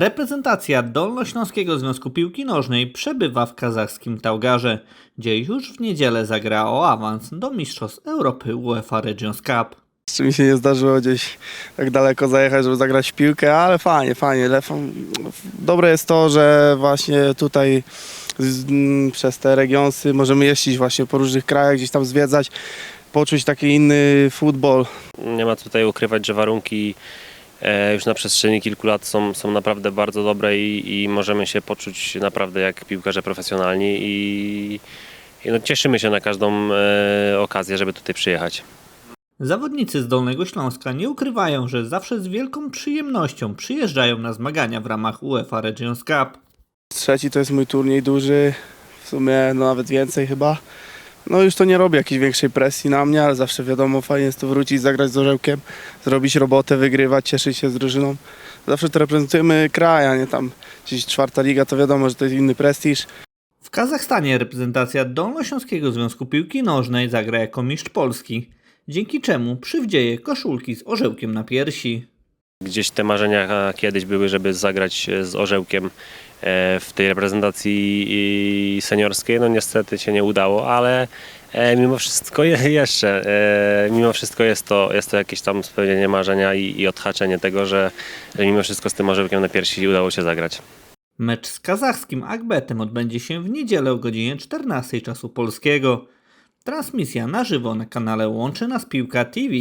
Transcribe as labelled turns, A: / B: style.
A: Reprezentacja Dolnośląskiego Związku Piłki Nożnej przebywa w kazachskim Taugarze, gdzie już w niedzielę zagra o awans do Mistrzostw Europy UEFA Regions Cup.
B: Jeszcze mi się nie zdarzyło gdzieś tak daleko zajechać, żeby zagrać w piłkę, ale fajnie, fajnie. Dobre jest to, że właśnie tutaj przez te regionsy możemy jeździć właśnie po różnych krajach, gdzieś tam zwiedzać, poczuć taki inny futbol.
C: Nie ma tutaj ukrywać, że warunki już na przestrzeni kilku lat są, są naprawdę bardzo dobre i, i możemy się poczuć naprawdę jak piłkarze profesjonalni i, i no cieszymy się na każdą e, okazję, żeby tutaj przyjechać.
A: Zawodnicy z Dolnego Śląska nie ukrywają, że zawsze z wielką przyjemnością przyjeżdżają na zmagania w ramach UEFA Regions Cup.
B: Trzeci to jest mój turniej duży, w sumie no nawet więcej chyba. No już to nie robi jakiejś większej presji na mnie, ale zawsze wiadomo, fajnie jest tu wrócić, zagrać z orzełkiem, zrobić robotę, wygrywać, cieszyć się z drużyną. Zawsze to reprezentujemy kraj, a nie tam gdzieś czwarta liga, to wiadomo, że to jest inny prestiż.
A: W Kazachstanie reprezentacja Dolnośląskiego Związku Piłki Nożnej zagra jako mistrz Polski, dzięki czemu przywdzieje koszulki z orzełkiem na piersi.
C: Gdzieś te marzenia kiedyś były, żeby zagrać e, z orzełkiem e, w tej reprezentacji seniorskiej. No niestety się nie udało, ale e, mimo wszystko je, jeszcze, mimo wszystko jest to, jest to jakieś tam spełnienie marzenia i, i odhaczenie tego, że, że mimo wszystko z tym orzełkiem na piersi udało się zagrać.
A: Mecz z kazachskim Akbetem odbędzie się w niedzielę o godzinie 14 czasu polskiego. Transmisja na żywo na kanale Łączy Nas Piłka TV.